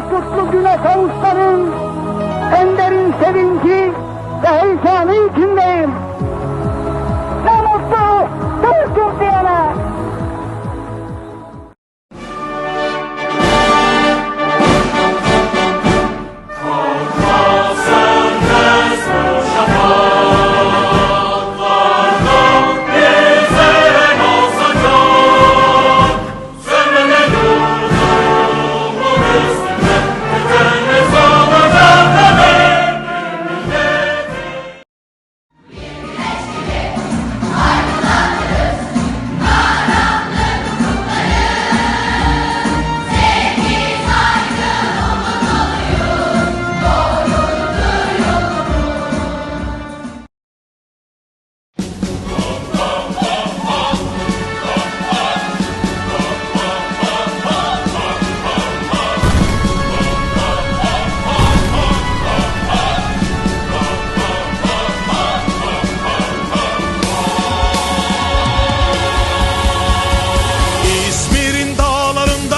Kutlu güne kavuşmanın